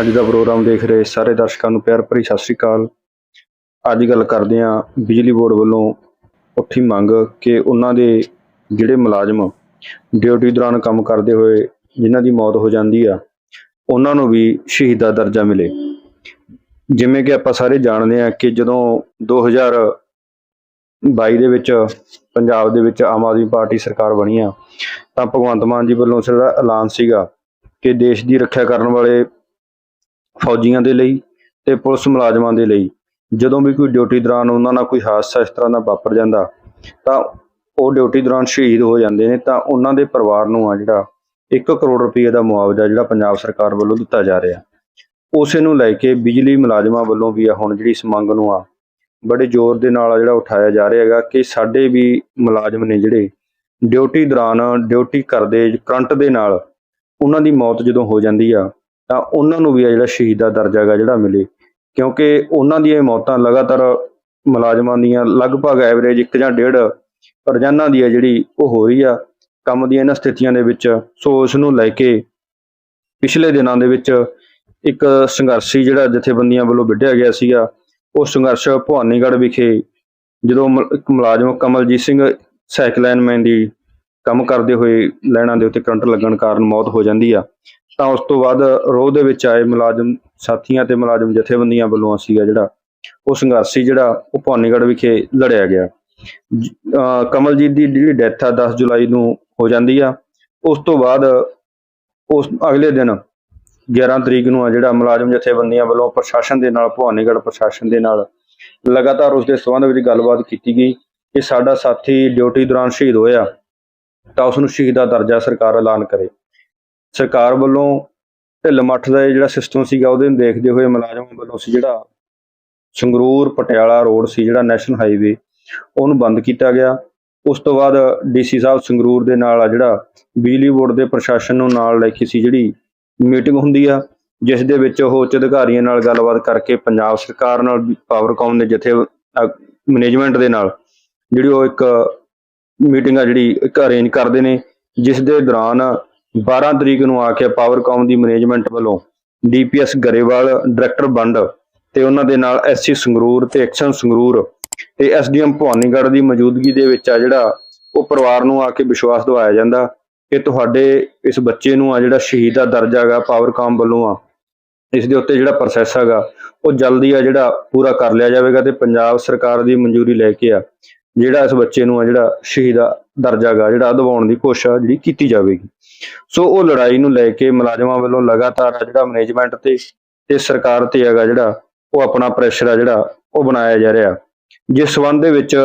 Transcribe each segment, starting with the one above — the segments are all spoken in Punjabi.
ਅੱਜ ਦਾ ਪ੍ਰੋਗਰਾਮ ਦੇਖ ਰਹੇ ਸਾਰੇ ਦਰਸ਼ਕਾਂ ਨੂੰ ਪਿਆਰ ਭਰੀ ਸਤਿ ਸ੍ਰੀ ਅਕਾਲ। ਅੱਜ ਗੱਲ ਕਰਦੇ ਹਾਂ ਬਿਜਲੀ ਬੋਰਡ ਵੱਲੋਂ ਉੱਠੀ ਮੰਗ ਕਿ ਉਹਨਾਂ ਦੇ ਜਿਹੜੇ ਮੁਲਾਜ਼ਮ ਡਿਊਟੀ ਦੌਰਾਨ ਕੰਮ ਕਰਦੇ ਹੋਏ ਜਿਨ੍ਹਾਂ ਦੀ ਮੌਤ ਹੋ ਜਾਂਦੀ ਆ, ਉਹਨਾਂ ਨੂੰ ਵੀ ਸ਼ਹੀਦ ਦਰਜਾ ਮਿਲੇ। ਜਿਵੇਂ ਕਿ ਆਪਾਂ ਸਾਰੇ ਜਾਣਦੇ ਹਾਂ ਕਿ ਜਦੋਂ 2022 ਦੇ ਵਿੱਚ ਪੰਜਾਬ ਦੇ ਵਿੱਚ ਆਮ ਆਦਮੀ ਪਾਰਟੀ ਸਰਕਾਰ ਬਣੀ ਆ, ਤਾਂ ਭਗਵੰਤ ਮਾਨ ਜੀ ਵੱਲੋਂ ਜਿਹੜਾ ਐਲਾਨ ਸੀਗਾ ਕਿ ਦੇਸ਼ ਦੀ ਰੱਖਿਆ ਕਰਨ ਵਾਲੇ ਫੌਜੀਆਂ ਦੇ ਲਈ ਤੇ ਪੁਲਿਸ ਮੁਲਾਜ਼ਮਾਂ ਦੇ ਲਈ। ਜਦੋਂ ਵੀ ਕੋਈ ਡਿਊਟੀ ਦੌਰਾਨ ਉਹਨਾਂ ਨਾਲ ਕੋਈ ਹਾਦਸਾ ਇਸ ਤਰ੍ਹਾਂ ਦਾ ਵਾਪਰ ਜਾਂਦਾ, ਤਾਂ ਉਹ ਡਿਊਟੀ ਦੌਰਾਨ ਸ਼ਹੀਦ ਹੋ ਜਾਂਦੇ ਨੇ, ਤਾਂ ਉਹਨਾਂ ਦੇ ਪਰਿਵਾਰ ਨੂੰ ਆ ਜਿਹੜਾ 1 ਕਰੋੜ ਰੁਪਏ ਦਾ ਮੁਆਵਜ਼ਾ ਜਿਹੜਾ ਪੰਜਾਬ ਸਰਕਾਰ ਵੱਲੋਂ ਦਿੱਤਾ ਜਾ ਰਿਹਾ। ਉਸੇ ਨੂੰ ਲੈ ਕੇ ਬਿਜਲੀ ਮੁਲਾਜ਼ਮਾਂ ਵੱਲੋਂ ਵੀ ਆ ਹੁਣ ਜਿਹੜੀ ਇਸ ਮੰਗ ਨੂੰ ਆ ਬੜੇ ਜ਼ੋਰ ਦੇ ਨਾਲ ਜਿਹੜਾ ਉਠਾਇਆ ਜਾ ਰਿਹਾ ਹੈਗਾ ਕਿ ਸਾਡੇ ਵੀ ਮੁਲਾਜ਼ਮ ਨੇ ਜਿਹੜੇ ਡਿਊਟੀ ਦੌਰਾਨ ਡਿਊਟੀ ਕਰਦੇ, ਕਰੰਟ ਦੇ ਨਾਲ ਉਹਨਾਂ ਦੀ ਮੌਤ ਜਦੋਂ ਹੋ ਜਾਂਦੀ ਆ ਤਾਂ ਉਹਨਾਂ ਨੂੰ ਵੀ ਆ ਜਿਹੜਾ ਸ਼ਹੀਦ ਦਾ ਦਰਜਾ ਹੈਗਾ ਜਿਹੜਾ ਮਿਲੇ। ਕਿਉਂਕਿ ਉਹਨਾਂ ਦੀਆਂ ਮੌਤਾਂ ਲਗਾਤਾਰ ਮੁਲਾਜ਼ਮਾਂ ਦੀਆਂ ਲਗਭਗ ਐਵਰੇਜ ਇੱਕ ਜਾਂ ਡੇਢ ਰੋਜ਼ਾਨਾ ਦੀ ਆ ਜਿਹੜੀ ਉਹ ਹੋ ਰਹੀ ਆ। ਕੰਮ ਦੀਆਂ ਇਹਨਾਂ ਸਥਿਤੀਆਂ ਦੇ ਵਿੱਚ ਸੋ ਉਸ ਨੂੰ ਲੈ ਕੇ ਪਿਛਲੇ ਦਿਨਾਂ ਦੇ ਵਿੱਚ ਇੱਕ ਸੰਘਰਸ਼ੀ ਜਿਹੜਾ ਜਥੇਬੰਦੀਆਂ ਵੱਲੋਂ ਵਿੱਢਿਆ ਗਿਆ ਸੀਗਾ, ਉਹ ਸੰਘਰਸ਼ ਭਵਾਨੀਗੜ੍ਹ ਵਿਖੇ ਜਦੋਂ ਮ- ਇੱਕ ਮੁਲਾਜ਼ਮ ਕਮਲਜੀਤ ਸਿੰਘ ਸਾਈਕਲੈਨਮੈਨ ਦੀ ਕੰਮ ਕਰਦੇ ਹੋਏ ਲਾਈਨਾਂ ਦੇ ਉੱਤੇ ਕਰੰਟ ਲੱਗਣ ਕਾਰਨ ਮੌਤ ਹੋ ਜਾਂਦੀ ਆ। ਤਾਂ ਉਸ ਤੋਂ ਬਾਅਦ ਰੋਹ ਦੇ ਵਿੱਚ ਆਏ ਮੁਲਾਜ਼ਮ ਸਾਥੀਆਂ ਤੇ ਮੁਲਾਜ਼ਮ ਜਥੇਬੰਦੀਆਂ ਵੱਲੋਂ ਸੀਗਾ ਜਿਹੜਾ ਉਹ ਸੰਘਰਸ਼ ਸੀ ਜਿਹੜਾ ਉਹ ਭਵਾਨੀਗੜ੍ਹ ਵਿਖੇ ਲੜਿਆ ਗਿਆ। ਜ- ਕਮਲਜੀਤ ਦੀ ਜਿਹੜੀ ਡੈਥ ਆ 10 ਜੁਲਾਈ ਨੂੰ ਹੋ ਜਾਂਦੀ ਆ। ਉਸ ਤੋਂ ਬਾਅਦ ਉਸ ਅਗਲੇ ਦਿਨ 11 ਤਰੀਕ ਨੂੰ ਆ ਜਿਹੜਾ ਮੁਲਾਜ਼ਮ ਜਥੇਬੰਦੀਆਂ ਵੱਲੋਂ ਪ੍ਰਸ਼ਾਸਨ ਦੇ ਨਾਲ, ਭਵਾਨੀਗੜ੍ਹ ਪ੍ਰਸ਼ਾਸਨ ਦੇ ਨਾਲ ਲਗਾਤਾਰ ਉਸ ਦੇ ਸੰਬੰਧ ਵਿੱਚ ਗੱਲਬਾਤ ਕੀਤੀ ਗਈ ਕਿ ਸਾਡਾ ਸਾਥੀ ਡਿਊਟੀ ਦੌਰਾਨ ਸ਼ਹੀਦ ਹੋਇਆ ਤਾਂ ਉਸ ਨੂੰ ਸ਼ਹੀਦ ਦਾ ਦਰਜਾ ਸਰਕਾਰ ਐਲਾਨ ਕਰੇ। ਸਰਕਾਰ ਵੱਲੋਂ ਢਿੱਲ ਮੱਠ ਦਾ ਇਹ ਜਿਹੜਾ ਸਿਸਟਮ ਸੀਗਾ, ਉਹਦੇ ਨੂੰ ਦੇਖਦੇ ਹੋਏ ਮੁਲਾਜ਼ਮਾਂ ਵੱਲੋਂ ਸੀ ਜਿਹੜਾ ਸੰਗਰੂਰ ਪਟਿਆਲਾ ਰੋਡ ਸੀ ਜਿਹੜਾ ਨੈਸ਼ਨਲ ਹਾਈਵੇ ਉਹਨੂੰ ਬੰਦ ਕੀਤਾ ਗਿਆ। ਉਸ ਤੋਂ ਬਾਅਦ ਡੀਸੀ ਸਾਹਿਬ ਸੰਗਰੂਰ ਦੇ ਨਾਲ ਆ ਜਿਹੜਾ ਬਿਜਲੀ ਬੋਰਡ ਦੇ ਪ੍ਰਸ਼ਾਸਨ ਨੂੰ ਨਾਲ ਲੈ ਕੇ ਸੀ ਜਿਹੜੀ ਮੀਟਿੰਗ ਹੁੰਦੀ ਆ, ਜਿਸ ਦੇ ਵਿੱਚ ਉਹ ਉੱਚ ਅਧਿਕਾਰੀਆਂ ਨਾਲ ਗੱਲਬਾਤ ਕਰਕੇ ਪੰਜਾਬ ਸਰਕਾਰ ਨਾਲ ਵੀ ਪਾਵਰਕਾਮ ਦੇ ਜਥੇ ਮੈਨੇਜਮੈਂਟ ਦੇ ਨਾਲ ਜਿਹੜੀ ਉਹ ਇੱਕ ਮੀਟਿੰਗ ਆ ਜਿਹੜੀ ਇੱਕ ਅਰੇਂਜ ਕਰਦੇ ਨੇ, ਜਿਸ ਦੇ ਦੌਰਾਨ 12 ਤਰੀਕ ਨੂੰ ਆ ਕੇ ਪਾਵਰਕਾਮ ਦੀ ਮੈਨੇਜਮੈਂਟ ਵੱਲੋਂ D P S Grewal director ਬੰਡ ਤੇ ਉਹਨਾਂ ਦੇ ਨਾਲ ਐਸਸੀ ਸੰਗਰੂਰ ਤੇ ਐਕਸ਼ਨ ਸੰਗਰੂਰ ਤੇ ਐਸਡੀਐਮ ਭਵਾਨੀਗੜ੍ਹ ਦੀ ਮੌਜੂਦਗੀ ਦੇ ਵਿੱਚ ਆ ਜਿਹੜਾ ਉਹ ਪਰਿਵਾਰ ਨੂੰ ਆ ਕੇ ਵਿਸ਼ਵਾਸ ਦਿਵਾਇਆ ਜਾਂਦਾ ਕਿ ਤੁਹਾਡੇ ਇਸ ਬੱਚੇ ਨੂੰ ਆ ਜਿਹੜਾ ਸ਼ਹੀਦ ਦਾ ਦਰਜਾ ਹੈਗਾ ਪਾਵਰਕਾਮ ਵੱਲੋਂ ਆ, ਇਸ ਦੇ ਉੱਤੇ ਜਿਹੜਾ ਪ੍ਰੋਸੈਸ ਹੈਗਾ, ਉਹ ਜਲਦੀ ਆ ਜਿਹੜਾ ਪੂਰਾ ਕਰ ਲਿਆ ਜਾਵੇਗਾ ਤੇ ਪੰਜਾਬ ਸਰਕਾਰ ਦੀ ਮਨਜ਼ੂਰੀ ਲੈ ਕੇ ਆ। ਜਿਹੜਾ ਇਸ ਬੱਚੇ ਨੂੰ ਆ ਜਿਹੜਾ ਸ਼ਹੀਦ ਦਾ ਦਰਜਾ ਹੈਗਾ ਜਿਹੜਾ ਦਿਵਾਉਣ ਦੀ ਕੋਸ਼ਿਸ਼ ਜਿਹੜੀ ਕੀਤੀ ਜਾਵੇਗੀ। ਸੋ ਉਹ ਲੜਾਈ ਨੂੰ ਲੈ ਕੇ ਮੁਲਾਜ਼ਮਾਂ ਵੱਲੋਂ ਲਗਾਤਾਰ ਆ ਜਿਹੜਾ ਮੈਨੇਜਮੈਂਟ ਤੇ ਤੇ ਸਰਕਾਰ ਤੇ ਹੈਗਾ ਜਿਹੜਾ ਉਹ ਆਪਣਾ ਪ੍ਰੈਸ਼ਰ ਆ ਜਿਹੜਾ ਉਹ ਬਣਾਇਆ ਜਾ ਰਿਹਾ। ਜਿਸ ਸਬੰਧ ਦੇ ਵਿੱਚ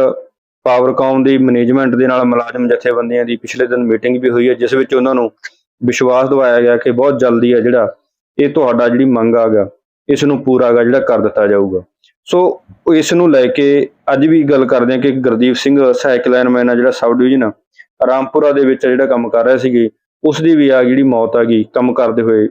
ਪਾਵਰਕਾਮ ਦੀ ਮੈਨੇਜਮੈਂਟ ਦੇ ਨਾਲ ਮੁਲਾਜ਼ਮ ਜਥੇਬੰਦੀਆਂ ਦੀ ਪਿਛਲੇ ਦਿਨ ਮੀਟਿੰਗ ਵੀ ਹੋਈ ਹੈ, ਜਿਸ ਵਿੱਚ ਉਹਨਾਂ ਨੂੰ ਵਿਸ਼ਵਾਸ ਦਿਵਾਇਆ ਗਿਆ ਕਿ ਬਹੁਤ ਜਲਦੀ ਆ ਜਿਹੜਾ ਇਹ ਤੁਹਾਡਾ ਜਿਹੜੀ ਮੰਗ ਆਗਾ ਇਸ ਨੂੰ ਪੂਰਾ ਗਾ ਜਿਹੜਾ ਕਰ ਦਿੱਤਾ ਜਾਊਗਾ। ਸੋ ਇਸ ਨੂੰ ਲੈ ਕੇ ਅੱਜ ਵੀ ਗੱਲ ਕਰਦੇ ਹਾਂ ਕਿ ਗੁਰਦੀਪ ਸਿੰਘ ਸਾਈਕਲੈਨਮੈਨ ਆ ਜਿਹੜਾ ਸਬ ਡਿਵੀਜ਼ਨ ਰਾਮਪੁਰਾ ਦੇ ਵਿੱਚ ਜਿਹੜਾ ਕੰਮ ਕਰ ਰਿਹਾ ਸੀਗੇ ਉਸ ਦੀ ਵੀ ਆ ਜਿਹੜੀ ਮੌਤ ਆ ਗਈ, ਕੰਮ ਕਰਦੇ ਹੋਏ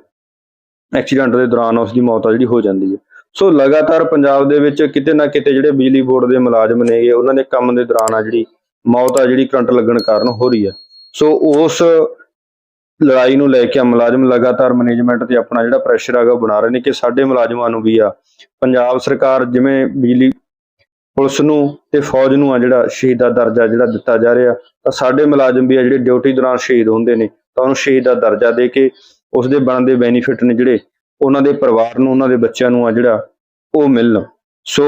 ਐਕਸੀਡੈਂਟ ਦੇ ਦੌਰਾਨ ਉਸ ਦੀ ਮੌਤ ਆ ਜਿਹੜੀ ਹੋ ਜਾਂਦੀ ਹੈ ਸੋ ਲਗਾਤਾਰ ਪੰਜਾਬ ਦੇ ਵਿੱਚ ਕਿਤੇ ਨਾ ਕਿਤੇ ਜਿਹੜੇ ਬਿਜਲੀ ਬੋਰਡ ਦੇ ਮੁਲਾਜ਼ਮ ਨੇਗੇ, ਉਹਨਾਂ ਦੇ ਕੰਮ ਦੇ ਦੌਰਾਨ ਆ ਜਿਹੜੀ ਮੌਤ ਆ ਜਿਹੜੀ ਕਰੰਟ ਲੱਗਣ ਕਾਰਨ ਹੋ ਰਹੀ ਹੈ ਸੋ ਉਸ ਲੜਾਈ ਨੂੰ ਲੈ ਕੇ ਮੁਲਾਜ਼ਮ ਲਗਾਤਾਰ ਮੈਨੇਜਮੈਂਟ ਤੇ ਆਪਣਾ ਜਿਹੜਾ ਪ੍ਰੈਸ਼ਰ ਹੈਗਾ ਉਹ ਬਣਾ ਰਹੇ ਨੇ ਕਿ ਸਾਡੇ ਮੁਲਾਜ਼ਮਾਂ ਨੂੰ ਵੀ ਆ। ਪੰਜਾਬ ਸਰਕਾਰ ਜਿਵੇਂ ਬਿਜਲੀ ਪੁਲਿਸ ਨੂੰ ਤੇ ਫੌਜ ਨੂੰ ਆ ਜਿਹੜਾ ਸ਼ਹੀਦ ਦਾ ਦਰਜਾ ਜਿਹੜਾ ਦਿੱਤਾ ਜਾ ਰਿਹਾ, ਤਾਂ ਸਾਡੇ ਮੁਲਾਜ਼ਮ ਵੀ ਆ ਜਿਹੜੇ ਡਿਊਟੀ ਦੌਰਾਨ ਸ਼ਹੀਦ ਹੁੰਦੇ ਨੇ, ਤਾਂ ਉਹਨੂੰ ਸ਼ਹੀਦ ਦਾ ਦਰਜਾ ਦੇ ਕੇ ਉਸ ਦੇ ਬਣਦੇ ਬੈਨੀਫਿਟ ਨੇ ਜਿਹੜੇ ਉਹਨਾਂ ਦੇ ਪਰਿਵਾਰ ਨੂੰ, ਉਹਨਾਂ ਦੇ ਬੱਚਿਆਂ ਨੂੰ ਆ ਜਿਹੜਾ ਉਹ ਮਿਲਣ। ਸੋ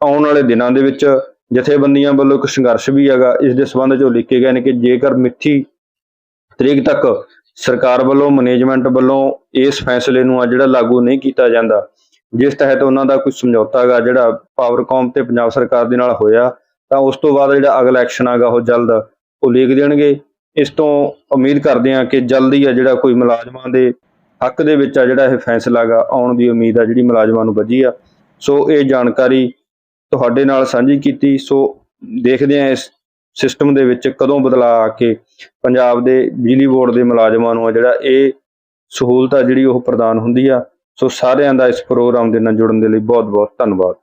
ਆਉਣ ਵਾਲੇ ਦਿਨਾਂ ਦੇ ਵਿੱਚ ਜਥੇਬੰਦੀਆਂ ਵੱਲੋਂ ਇੱਕ ਸੰਘਰਸ਼ ਵੀ ਹੈਗਾ, ਇਸ ਦੇ ਸੰਬੰਧ 'ਚ ਉਹ ਲਿਖੇ ਗਏ ਨੇ ਕਿ ਜੇਕਰ ਮਿੱਥੀ ਤਰੀਕ ਤੱਕ ਸਰਕਾਰ ਵੱਲੋਂ ਮੈਨੇਜਮੈਂਟ ਵੱਲੋਂ ਇਸ ਫੈਸਲੇ ਨੂੰ ਆ ਜਿਹੜਾ ਲਾਗੂ ਨਹੀਂ ਕੀਤਾ ਜਾਂਦਾ, ਜਿਸ ਤਹਿਤ ਉਹਨਾਂ ਦਾ ਕੋਈ ਸਮਝੌਤਾ ਹੈਗਾ ਜਿਹੜਾ ਪਾਵਰਕਾਮ ਤੇ ਪੰਜਾਬ ਸਰਕਾਰ ਦੇ ਨਾਲ ਹੋਇਆ, ਤਾਂ ਉਸ ਤੋਂ ਬਾਅਦ ਜਿਹੜਾ ਅਗਲਾ ਐਕਸ਼ਨ ਹੈਗਾ ਉਹ ਜਲਦ ਉਲੀਕ ਦੇਣਗੇ। ਇਸ ਤੋਂ ਉਮੀਦ ਕਰਦੇ ਹਾਂ ਕਿ ਜਲਦੀ ਆ ਜਿਹੜਾ ਕੋਈ ਮੁਲਾਜ਼ਮਾਂ ਦੇ ਹੱਕ ਦੇ ਵਿੱਚ ਆ ਜਿਹੜਾ ਇਹ ਫੈਸਲਾ ਹੈਗਾ ਆਉਣ ਦੀ ਉਮੀਦ ਆ ਜਿਹੜੀ ਮੁਲਾਜ਼ਮਾਂ ਨੂੰ ਵੱਜੀ ਆ। ਸੋ ਇਹ ਜਾਣਕਾਰੀ ਤੁਹਾਡੇ ਨਾਲ ਸਾਂਝੀ ਕੀਤੀ, ਸੋ ਦੇਖਦੇ ਹਾਂ ਇਸ ਸਿਸਟਮ ਦੇ ਵਿੱਚ ਕਦੋਂ ਬਦਲਾਅ ਆ ਕੇ ਪੰਜਾਬ ਦੇ ਬਿਜਲੀ ਬੋਰਡ ਦੇ ਮੁਲਾਜ਼ਮਾਂ ਨੂੰ ਆ ਜਿਹੜਾ ਇਹ ਸਹੂਲਤ ਆ ਜਿਹੜੀ ਉਹ ਪ੍ਰਦਾਨ ਹੁੰਦੀ ਆ, ਸੋ ਸਾਰਿਆਂ ਦਾ ਇਸ ਪ੍ਰੋਗਰਾਮ ਦੇ ਨਾਲ ਜੁੜਨ ਦੇ ਲਈ ਬਹੁਤ ਬਹੁਤ ਧੰਨਵਾਦ।